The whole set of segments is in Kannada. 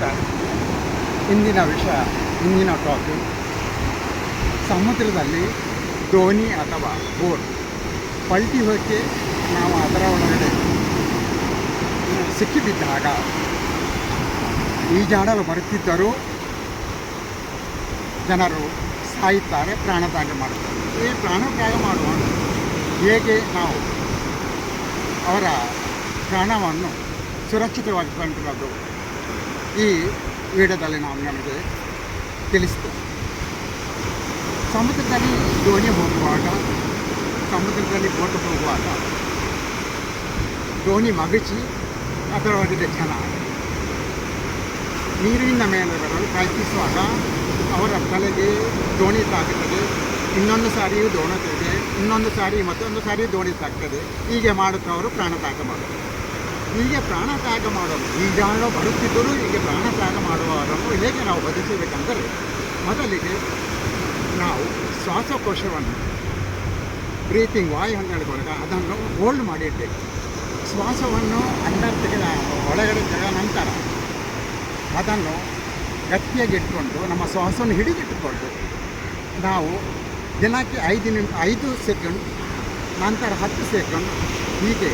ನಮಸ್ಕಾರ. ಇಂದಿನ ವಿಷಯ, ಇಂದಿನ ಟಾಪಿಕ್ ಸಮುದ್ರದಲ್ಲಿ ದೋಣಿ ಅಥವಾ ಬೋಟ್ ಪಲ್ಟಿ ಹೋಗಿ ನಾವು ಅದರ ಒಳಗಡೆ ಸಿಕ್ಕಿಬಿದ್ದಾಗ ಈಜಾಡಲು ಬರುತ್ತಿದ್ದರೂ ಜನರು ಸಾಯುತ್ತಾರೆ ಪ್ರಾಣತ್ಯಾಗ ಮಾಡುತ್ತಾರೆ. ಈ ಪ್ರಾಣತ್ಯಾಗ ಮಾಡುವಾಗ ಹೇಗೆ ನಾವು ಅವರ ಪ್ರಾಣವನ್ನು ಸುರಕ್ಷಿತವಾಗಿ ಕಂಡಿರೋದು ಈ ವಿಡಿಯೋದಲ್ಲಿ ನಾವು ನಮಗೆ ತಿಳಿಸ್ತೇವೆ. ಸಮುದ್ರದಲ್ಲಿ ದೋಣಿ ಹೋಗುವಾಗ, ಸಮುದ್ರದಲ್ಲಿ ಬೋಟ್ ಹೋಗುವಾಗ ದೋಣಿ ಮಗಚಿ ಅದರೊಳಗಿದೆ ಜನ. ನೀರಿನ ಮೇಲೆ ಬರಲು ಪ್ರಯತ್ನಿಸುವಾಗ ಅವರ ತಲೆಗೆ ದೋಣಿ ತಾಗುತ್ತದೆ. ಇನ್ನೊಂದು ಸಾರಿಯೂ ದೋಣುತ್ತದೆ ಇನ್ನೊಂದು ಸಾರಿ ಮತ್ತೊಂದು ಸಾರಿ ದೋಣಿ ತಾಗ್ತದೆ. ಹೀಗೆ ಮಾಡುತ್ತಾ ಅವರು ಪ್ರಾಣತ್ಯಾಗ ಮಾಡೋದು ಹೀಗೆ ಪ್ರಾಣ ತ್ಯಾಗ ಮಾಡೋರು ಮಾಡೋದು ಈಜಾಡೋ ಬರುತ್ತಿದ್ದರೂ ಹೀಗೆ ಪ್ರಾಣ ತ್ಯಾಗ ಮಾಡುವವರನ್ನು ಹೇಗೆ ನಾವು ಬದುಕಬೇಕೆಂದರೆ, ಮೊದಲಿಗೆ ನಾವು ಶ್ವಾಸಕೋಶವನ್ನು, ಬ್ರೀತಿಂಗ್ ವಾಯು ಅಂತ ಹೇಳ್ಕೊಂಡಾಗ ಅದನ್ನು ಹೋಲ್ಡ್ ಮಾಡಿಡಬೇಕು. ಶ್ವಾಸವನ್ನು ಅಂಡರ್ ತೆಗೆದ ಒಳಗಡೆ ತೆಗೆದ ನಂತರ ಅದನ್ನು ಗಟ್ಟಿಯಾಗಿ ಇಟ್ಕೊಂಡು, ನಮ್ಮ ಶ್ವಾಸವನ್ನು ಹಿಡಿದಿಟ್ಟುಕೊಂಡು ನಾವು ದಿನಕ್ಕೆ ಐದು ನಿಮಿಷ ಐದು ಸೆಕೆಂಡ್ ನಂತರ ಹತ್ತು ಸೆಕೆಂಡ್ ಹೀಗೆ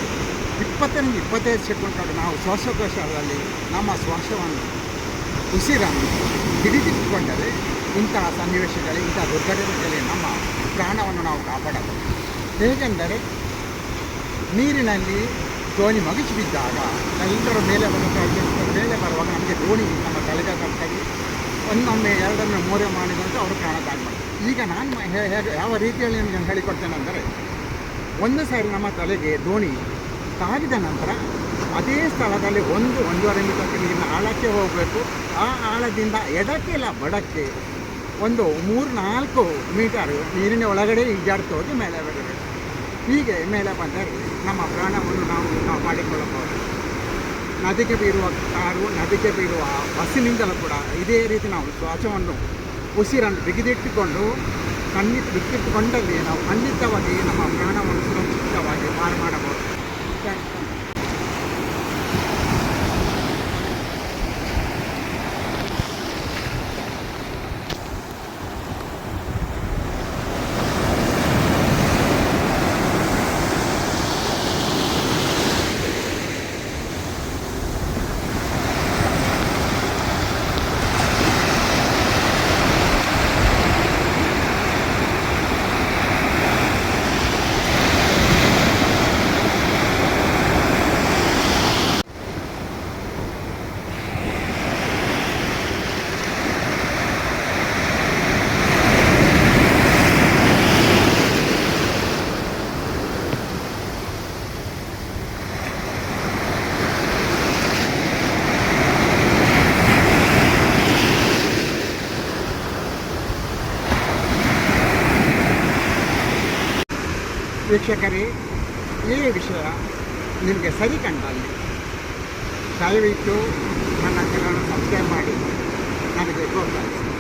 ಇಪ್ಪತ್ತರಿಂದ ಇಪ್ಪತ್ತೈದು ಸೆಕೆಂಡ್ ನಾವು ಶ್ವಾಸಕೋಶದಲ್ಲಿ ನಮ್ಮ ಶ್ವಾಸವನ್ನು ಉಸಿರನ್ನು ಹಿಡಿದಿಟ್ಟುಕೊಂಡರೆ ಇಂತಹ ಸನ್ನಿವೇಶಗಳಲ್ಲಿ ಇಂತಹ ದುರ್ಘಟನೆಗಳಲ್ಲಿ ನಮ್ಮ ಪ್ರಾಣವನ್ನು ನಾವು ಕಾಪಾಡಬಹುದು. ಹೇಗೆಂದರೆ, ನೀರಿನಲ್ಲಿ ದೋಣಿ ಮಗಿಸಿ ಬಿದ್ದಾಗ ಎಲ್ಲರ ಮೇಲೆ ಬರುತ್ತಾ ಮೇಲೆ ಬರುವಾಗ ನಮಗೆ ದೋಣಿ ನಮ್ಮ ತಲೆಗೆ ಕಟ್ಟಾಗಿ, ಒಂದೊಮ್ಮೆ, ಎರಡೊಮ್ಮೆ, ಮೂರೇ ಮಾಡಿದಂತೆ ಅವರು ಪ್ರಾಣ ಮಾಡ್ತಾರೆ. ಈಗ ನಾನು ಹೇಗೆ ಯಾವ ರೀತಿಯಲ್ಲಿ ನಿಮಗೆ ಹೇಳಿಕೊಡ್ತೇನೆ ಅಂದರೆ ಒಂದು ಸಾರಿ ನಮ್ಮ ತಲೆಗೆ ದೋಣಿ ತಾಗಿದ ನಂತರ ಅದೇ ಸ್ಥಳದಲ್ಲಿ ಒಂದು ಒಂದೂವರೆ ಮೀಟರ್ ನೀರಿನ ಆಳಕ್ಕೆ ಹೋಗಬೇಕು. ಆ ಆಳದಿಂದ ಎಡಕ್ಕೆ ಇಲ್ಲ, ಬಡಕ್ಕೆ ಒಂದು ಮೂರು ನಾಲ್ಕು ಮೀಟರ್ ನೀರಿನ ಒಳಗಡೆ ಹೋಗಿ ಮೇಲೆ ಬರಬೇಕು. ಹೀಗೆ ಮೇಲೆ ಬಂದರೆ ನಮ್ಮ ಪ್ರಾಣವನ್ನು ನಾವು ಕಾಪಾಡಿಕೊಳ್ಳಬಹುದು. ನದಿಗೆ ಬೀರುವ ಕಾರು, ನದಿಗೆ ಬೀರುವ ಬಸ್ಸಿನಿಂದಲೂ ಕೂಡ ಇದೇ ರೀತಿ ನಾವು ಶ್ವಾಸವನ್ನು ಉಸಿರನ್ನು ಬಿಗಿದಿಟ್ಟುಕೊಂಡು ಖಂಡಿತ ಬಿಟ್ಟಿಟ್ಟುಕೊಂಡಲ್ಲಿ ನಾವು ಖಂಡಿತವಾಗಿ ನಮ್ಮ ಪ್ರಾಣವನ್ನು ಸುರಕ್ಷಿತವಾಗಿ ಪಾರು ಮಾಡಬಹುದು. Thank you. ವೀಕ್ಷಕರೇ ಈ ವಿಷಯ ನಿಮಗೆ ಸರಿ ಕಂಡಲ್ಲಿ ದಯವಿಟ್ಟು ನನ್ನ ಚಾನಲ್ ಸಬ್ಸ್ಕ್ರೈಬ್ ಮಾಡಿ. ನನಗೆ ಪ್ರೋತ್ಸಾಹಿಸಿ